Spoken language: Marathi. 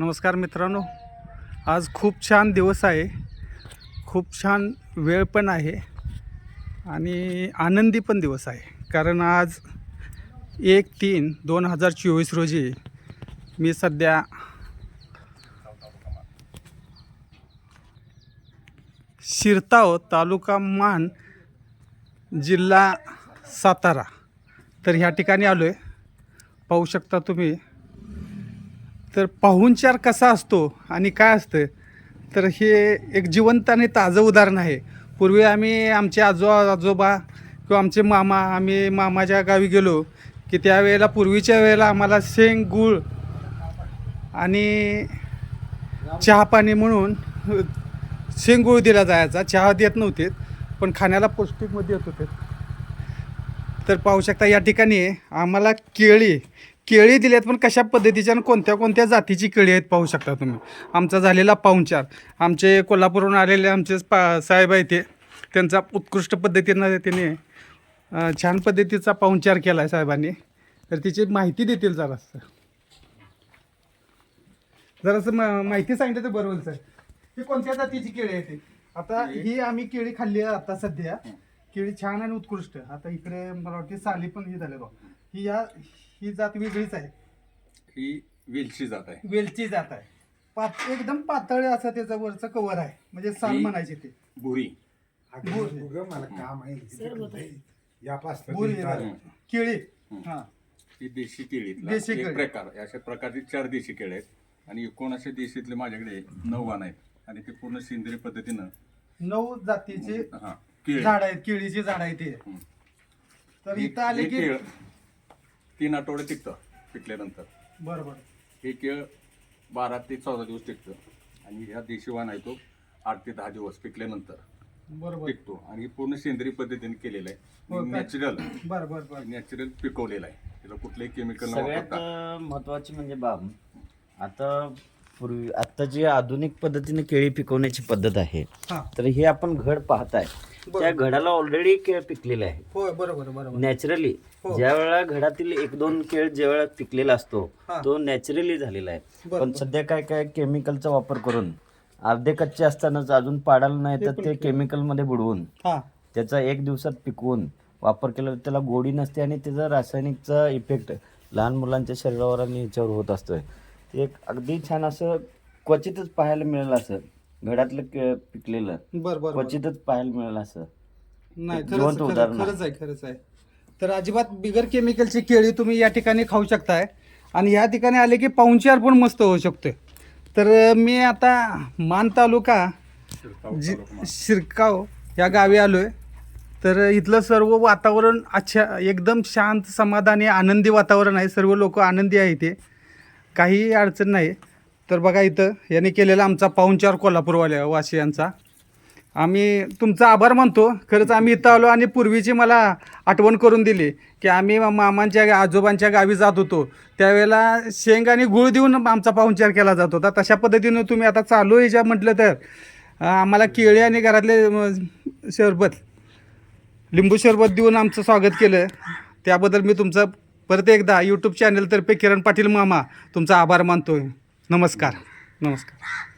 नमस्कार मित्रांनो. आज खूप छान दिवस आहे. खूप छान वेळ पण आहे आणि आनंदी पण दिवस आहे. कारण आज एक तीन दोन हजार चोवीस रोजी मी सध्या शिरताव तालुका मान जिल्हा सातारा. तर ह्या ठिकाणी आलो आहे पाहू शकता तुम्ही तर पाहुणचार कसा असतो आणि काय असतं तर हे एक जिवंत आणि ताजं उदाहरण आहे. पूर्वी आम्ही आमचे आजो आजोबा किंवा आमचे मामा आम्ही मामाच्या गावी गेलो की त्यावेळेला पूर्वीच्या वेळेला आम्हाला शेंग गूळ आणि चहा पाणी म्हणून शेंगूळ दिला जायचा. चहा देत नव्हते पण खाण्याला पौष्टिकमध्ये येत होते. तर पाहू शकता या ठिकाणी आम्हाला केळी केळी दिल्यात पण कशा पद्धतीच्या आणि कोणत्या कोणत्या जातीची केळी आहेत पाहू शकता तुम्ही. आमचा झालेला पाहुणचार. आमचे कोल्हापूरहून आलेले आमचे पा साहेब आहेत ते. त्यांचा उत्कृष्ट पद्धतीनं त्याने छान पद्धतीचा पाहुणचार केला आहे साहेबांनी. तर तिची माहिती देतील जरासं. जरासं म माहिती सांगितलं तर बरं होईल सर. ही कोणत्या जातीची केळी आहे ती? आता ही आम्ही केळी खाल्ली आहे आता सध्या. केळी छान आणि उत्कृष्ट. आता इकडे मला वाटते साली पण हे झाले बघ. ही या ही जात वेगळीच आहे. ही वेलची जात आहे. वेलची जात आहे. पात एकदम पातळ असं त्याचं वरचं कवर आहे. म्हणजे साल ही- म्हणायची ते. भुरी. उगं मला काम आहे या बुरी केळी. हा. ही. देशी केळीतला देशी एक केळी. प्रकार. अशा प्रकारची चार देशी केळी आहेत. आणि एकोणीसशे देशीतले माझ्याकडे नऊ वाण आहेत. आणि ते पूर्ण सेंद्रिय पद्धतीनं नऊ जातीचे हा. केळी. झाड आहेत. केळीची झाड आहे ते. तर हे- इथं आले हे की केळ तीन आठवडे टिकतं पिकल्यानंतर. बरोबर हे केळ बारा ते चौदा दिवस टिकतं. आणि ह्या देशी वाण आहे तो आठ ते दहा दिवस पिकल्यानंतर बरोबर टिकतो. आणि हे पूर्ण सेंद्रिय पद्धतीने केलेलं हो आहे का? नॅचरल बरं बरं बरं. नॅचरल पिकवलेलं आहे. त्याला कुठलंही केमिकल न सगळ्यात वापरता. अं, महत्वाची म्हणजे बाब आता पूर्वी आता जी आधुनिक पद्धतीने केळी पिकवण्याची पद्धत आहे हा. तर हे आपण घड पाहताय. त्या घडाला ऑलरेडी केळ पिकलेले आहे होय बरोबर बरोबर नॅचरली हो. ज्या वेळेला घडातील एक दोन केळ ज्या वेळा पिकलेला असतो हा. तो नॅचरली झालेला आहे बरं, पण. सध्या काय काय केमिकलचा वापर करून अर्धे कच्चे असतानाच अजून पाडायला नाही तर ते केलं. केमिकलमध्ये बुडवून हा त्याचा एक दिवसात पिकवून वापर केला तर त्याला गोडी नसते आणि त्याचा रासायनिकचा इफेक्ट लहान मुलांच्या शरीरावर आणि ह्याच्यावर होत असतोय ते एक अगदी छान असं क्वचितच पाहायला मिळेल असं घडातलं के- पिकलेलं बरं बरं बरं. क्वचितच पाहायला मिळेल असं. नाही एक खरंच जिवंत उदाहरण खरंच आहे खरंच आहे. तर अजिबात बिगर केमिकलची केळी तुम्ही या ठिकाणी खाऊ शकताय. आणि या ठिकाणी आले की पाहुणचार पण मस्त होऊ शकतोय. तर अं, मी आता मान तालुका जि शिरकाव या गावी आलो आहे तर इथलं सर्व वातावरण अच्छा एकदम शांत समाधानी आनंदी वातावरण आहे. सर्व लोक आनंदी आहे इथे. काही अडचण नाही. तर बघा इथं यांनी केलेला आमचा पाहुणचार कोल्हापूरवाल्या वासियांचा आम्ही तुमचा आभार मानतो. खरंच आम्ही इथं आलो आणि पूर्वीची मला आठवण करून दिली की आम्ही मामांच्या आजोबांच्या गावी जात होतो. त्यावेळेला शेंग आणि गुळ देऊन आमचा पाहुणचार केला जात होता. तशा पद्धतीनं तुम्ही आता चालू आहे ज्या म्हटलं तर आम्हाला केळी आणि घरातले शरबत सरबत लिंबू सरबत देऊन आमचं स्वागत केलं. त्याबद्दल मी तुमचं परत एकदा यूट्यूब चॅनलतर्फे किरण पाटील मामा तुमचा आभार मानतोय. नमस्कार. नमस्कार.